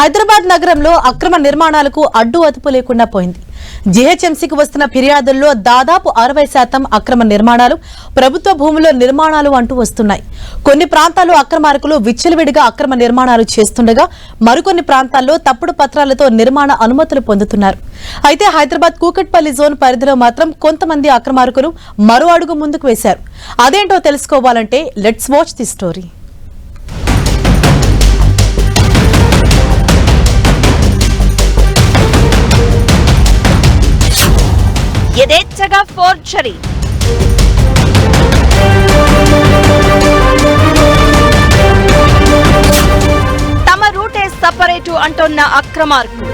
హైదరాబాద్ నగరంలో అక్రమ నిర్మాణాలకు అడ్డు అదుపు లేకుండా పోయింది. జీహెచ్ఎంసీకి వస్తున్న ఫిర్యాదుల్లో దాదాపు అరవై శాతం అక్రమ నిర్మాణాలు ప్రభుత్వ భూముల్లో నిర్మాణాలు అంటూ వస్తున్నాయి. కొన్ని ప్రాంతాల్లో అక్రమార్కులు విచ్చలవిడిగా అక్రమ నిర్మాణాలు చేస్తుండగా మరికొన్ని ప్రాంతాల్లో తప్పుడు పత్రాలతో నిర్మాణ అనుమతులు పొందుతున్నారు. అయితే హైదరాబాద్ కూకట్పల్లి జోన్ పరిధిలో మాత్రం కొంతమంది అక్రమార్కులు మరో అడుగు ముందుకు వేశారు. అదేంటో తెలుసుకోవాలంటే లెట్స్ వాచ్ ది స్టోరీ. యథేచ్ఛగా ఫోర్జరీ. తమ రూటే సపరేటు అంటున్న అక్రమార్కు.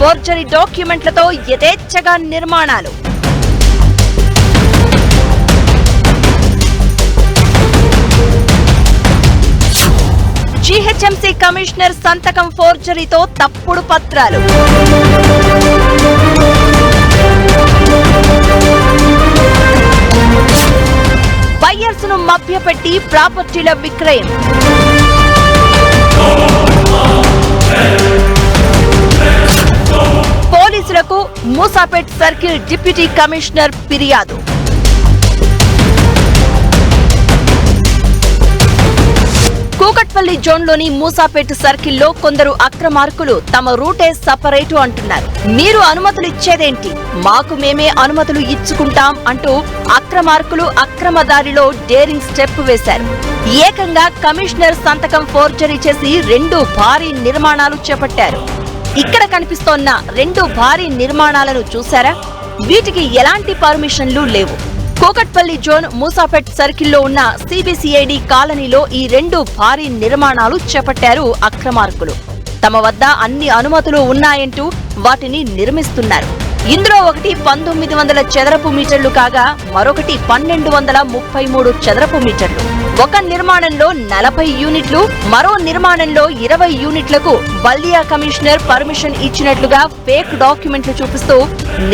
ఫోర్జరీ డాక్యుమెంట్లతో యథేచ్ఛగా నిర్మాణాలు. జీహెచ్ఎంసీ కమిషనర్ సంతకం ఫోర్జరీతో తప్పుడు పత్రాలు. బయ్యర్స్ను మభ్యపెట్టి ప్రాపర్టీల విక్రయం. పోలీసులకు మూసాపేట్ సర్కిల్ డిప్యూటీ కమిషనర్ ఫిర్యాదు. కూకట్పల్లి జోన్లోని మూసాపేట్ సర్కిల్లో కొందరు అక్రమార్కులు తమ రూటే సపరేటు అంటున్నారు. మీరు అనుమతులు ఇచ్చేదేంటి మాకు మేమే అనుమతులు ఇచ్చుకుంటాం అంటూ అక్రమార్కులు అక్రమదారిలో డేరింగ్ స్టెప్ వేశారు. ఏకంగా కమిషనర్ సంతకం ఫోర్జరీ చేసి రెండు భారీ నిర్మాణాలు చేపట్టారు. ఇక్కడ కనిపిస్తోన్న రెండు భారీ నిర్మాణాలను చూశారా? వీటికి ఎలాంటి పర్మిషన్లు లేవు. కోకట్పల్లి జోన్ మూసాపేట్ సర్కిల్లో ఉన్న సిబిసిఐడి కాలనీలో ఈ రెండు భారీ నిర్మాణాలు చేపట్టారు అక్రమార్కులు. తమ వద్ద అన్ని అనుమతులు ఉన్నాయంటూ వాటిని నిర్మిస్తున్నారు. ఇందులో ఒకటి పంతొమ్మిది వందల చదరపు మీటర్లు కాగా మరొకటి పన్నెండు వందల ముప్పై మూడు చదరపు మీటర్లు. ఒక నిర్మాణంలో నలభై యూనిట్లు మరో నిర్మాణంలో ఇరవై యూనిట్లకు బల్దియా కమిషనర్ పర్మిషన్ ఇచ్చినట్లుగా ఫేక్ డాక్యుమెంట్లు చూపిస్తూ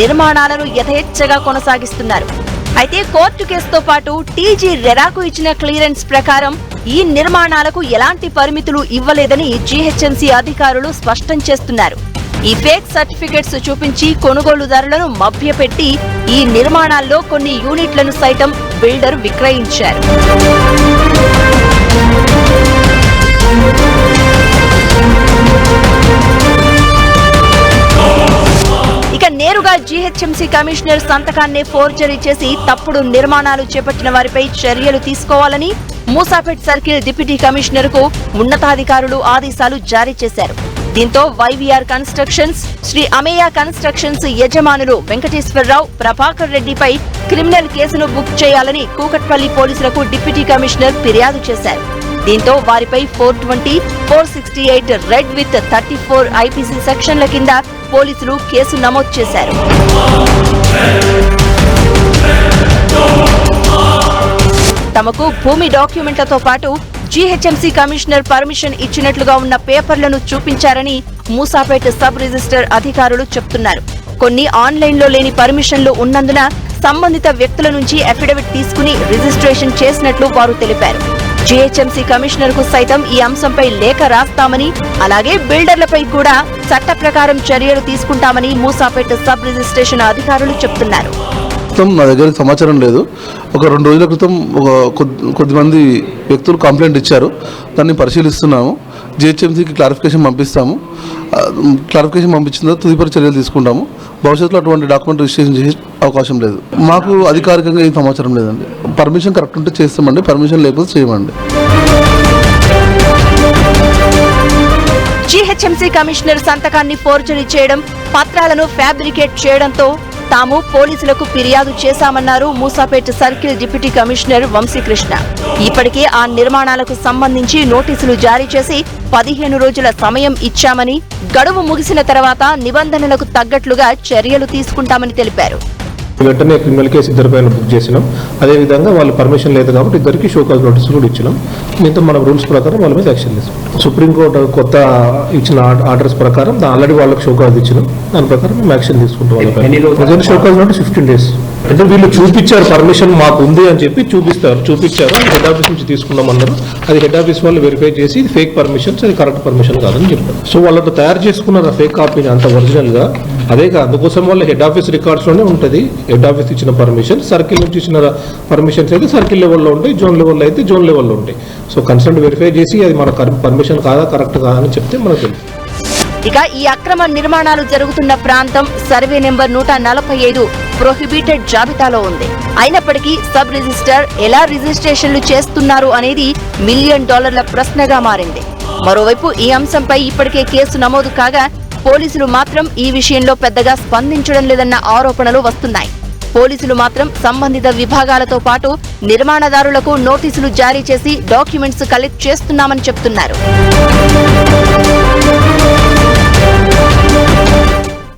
నిర్మాణాలను యథేచ్ఛగా కొనసాగిస్తున్నారు. అయితే కోర్టు కేసుతో పాటు టీజీ రెరాకు ఇచ్చిన క్లియరెన్స్ ప్రకారం ఈ నిర్మాణాలకు ఎలాంటి పరిమితులు ఇవ్వలేదని జీహెచ్ఎంసీ అధికారులు స్పష్టం చేస్తున్నారు. ఈ ఫేక్ సర్టిఫికెట్స్ చూపించి కొనుగోలుదారులను మభ్యపెట్టి ఈ నిర్మాణాల్లో కొన్ని యూనిట్లను సైతం బిల్డర్ విక్రయించారు. నేరుగా జీహెచ్ఎంసీ కమిషనర్ సంతకాన్నే ఫోర్జరీ చేసి తప్పుడు నిర్మాణాలు చేపట్టిన వారిపై చర్యలు తీసుకోవాలని మూసాపేట్ సర్కిల్ డిప్యూటీ కమిషనర్కు ఉన్నతాధికారులు ఆదేశాలు జారీ చేశారు. దీంతో YVR constructions Sri Ameya constructions యజమానులు వెంకటేశ్వరరావు ప్రభాకర్ రెడ్డిపై క్రిమినల్ కేసును బుక్ చేయాలని కూకట్పల్లి పోలీసులకు డిప్యూటీ కమిషనర్ ఫిర్యాదు చేశారు. దీంతో వారిపై four twenty four sixty eight read with thirty four IPC సెక్షన్ల కింద పోలీసులు కేసు నమోదు చేశారు. తమకు భూమి డాక్యుమెంట్లతో పాటు జీహెచ్ఎంసీ కమిషనర్ పర్మిషన్ ఇచ్చినట్లుగా ఉన్న పేపర్లను చూపించారని మూసాపేట సబ్ రిజిస్టర్ అధికారులు చెప్తున్నారు. కొన్ని ఆన్లైన్లో లేని పర్మిషన్లు ఉన్నందున సంబంధిత వ్యక్తుల నుంచి అఫిడవిట్ తీసుకుని రిజిస్ట్రేషన్ చేసినట్లు వారు తెలిపారు. జీహెచ్ఎంసీ కమిషనర్కు సైతం ఈ అంశంపై లేఖ రాస్తామని అలాగే బిల్డర్లపై కూడా చట్ట ప్రకారం చర్యలు తీసుకుంటామని మూసాపేట సబ్ రిజిస్ట్రేషన్ అధికారులు చెప్తున్నారు. ప్రస్తుతం నా దగ్గర సమాచారం లేదు. ఒక రెండు రోజుల క్రితం ఒక కొద్ది కొద్దిమంది వ్యక్తులు కంప్లైంట్ ఇచ్చారు. దాన్ని పరిశీలిస్తున్నాము. జిహెచ్ఎంసీకి క్లారిఫికేషన్ పంపిస్తాము. క్లారిఫికేషన్ పంపించిన తర్వాత తదుపరి చర్యలు తీసుకుంటాము. భవిష్యత్తులో అటువంటి డాక్యుమెంట్ రిజిస్ట్రేషన్ చేసే అవకాశం లేదు. మాకు అధికారికంగా ఏం సమాచారం లేదండి. పర్మిషన్ కరెక్ట్ ఉంటే చేస్తామండి. పర్మిషన్ లేకపోతే చేయమండి. జీహెచ్ఎంసీ కమిషనర్ సంతకాన్ని ఫోర్జరీ చేయడం పత్రాలను ఫ్యాబ్రికేట్ చేయడంతో తాము పోలీసులకు ఫిర్యాదు చేశామన్నారు Moosapet circle deputy commissioner Vamsikrishna. ఇప్పటికే ఆ నిర్మాణాలకు సంబంధించి నోటీసులు జారీ చేసి పదిహేను రోజుల సమయం ఇచ్చామని గడువు ముగిసిన తర్వాత నిబంధనలకు తగ్గట్లుగా చర్యలు తీసుకుంటామని తెలిపారు. వెంటనే క్రిమినల్ కేసు ఇద్దరిపైన బుక్ చేసినాం. అదేవిధంగా వాళ్ళు పర్మిషన్ లేదు కాబట్టి ఇద్దరికి షోకాజ్ నోటీస్ కూడా ఇచ్చినాం. దీంతో మన రూల్స్ ప్రకారం వాళ్ళ మీద యాక్షన్ తీసుకుంటాం సుప్రీంకోర్టు కొత్త ఇచ్చిన ఆర్డర్స్ ప్రకారం ఆల్రెడీ వాళ్ళకి షోకాజ్ ఇచ్చినాం. దాని ప్రకారం మేము యాక్షన్ తీసుకుంటాం వాళ్ళపై షోకాజ్ నోటీస్ ఫిఫ్టీన్ డేస్ అంటే వీళ్ళు చూపించారు పర్మిషన్ మాకు ఉంది అని చెప్పి చూపిస్తారు. చూపించారు హెడ్ ఆఫీస్ నుంచి తీసుకున్నాం అన్నారు అది హెడ్ ఆఫీస్ వాళ్ళు వెరిఫై చేసి ఇది ఫేక్ పర్మిషన్స్ అది కరెక్ట్ పర్మిషన్ కాదని చెప్పారు సో వాళ్ళతో తయారు చేసుకున్నారు ఆ ఫేక్ కాపీని అంత ఒరిజినల్గా. అదే కాదు అందుకోసం వాళ్ళ హెడ్ ఆఫీస్ రికార్డ్స్లోనే ఉంటుంది. హెడ్ ఆఫీస్ ఇచ్చిన పర్మిషన్ సర్కిల్ నుంచి ఇచ్చిన పర్మిషన్స్ అయితే సర్కిల్ లెవెల్లో ఉంటాయి జోన్ లెవెల్లో అయితే జోన్ లెవెల్లో ఉంటాయి. సో కన్సల్ట్ వెరిఫై చేసి అది మన పర్మిషన్ కాదా కరెక్ట్ కాదా అని చెప్తే మనకు తెలుసు ఇక ఈ అక్రమ నిర్మాణాలు జరుగుతున్న ప్రాంతం సర్వే నెంబర్ నూట నలభై ఐదు ప్రొహిబిటెడ్ జాబితాలో ఉంది. అయినప్పటికీ సబ్ రిజిస్టర్ ఎలా రిజిస్ట్రేషన్లు చేస్తున్నారు అనేది మిలియన్ డాలర్ల ప్రశ్నగా మారింది. మరోవైపు ఈ అంశంపై ఇప్పటికే కేసు నమోదు కాగా పోలీసులు మాత్రం ఈ విషయంలో పెద్దగా స్పందించడం లేదన్న ఆరోపణలు వస్తున్నాయి. పోలీసులు మాత్రం సంబంధిత విభాగాలతో పాటు నిర్మాణదారులకు నోటీసులు జారీ చేసి డాక్యుమెంట్స్ కలెక్ట్ చేస్తున్నామని చెప్తున్నారు.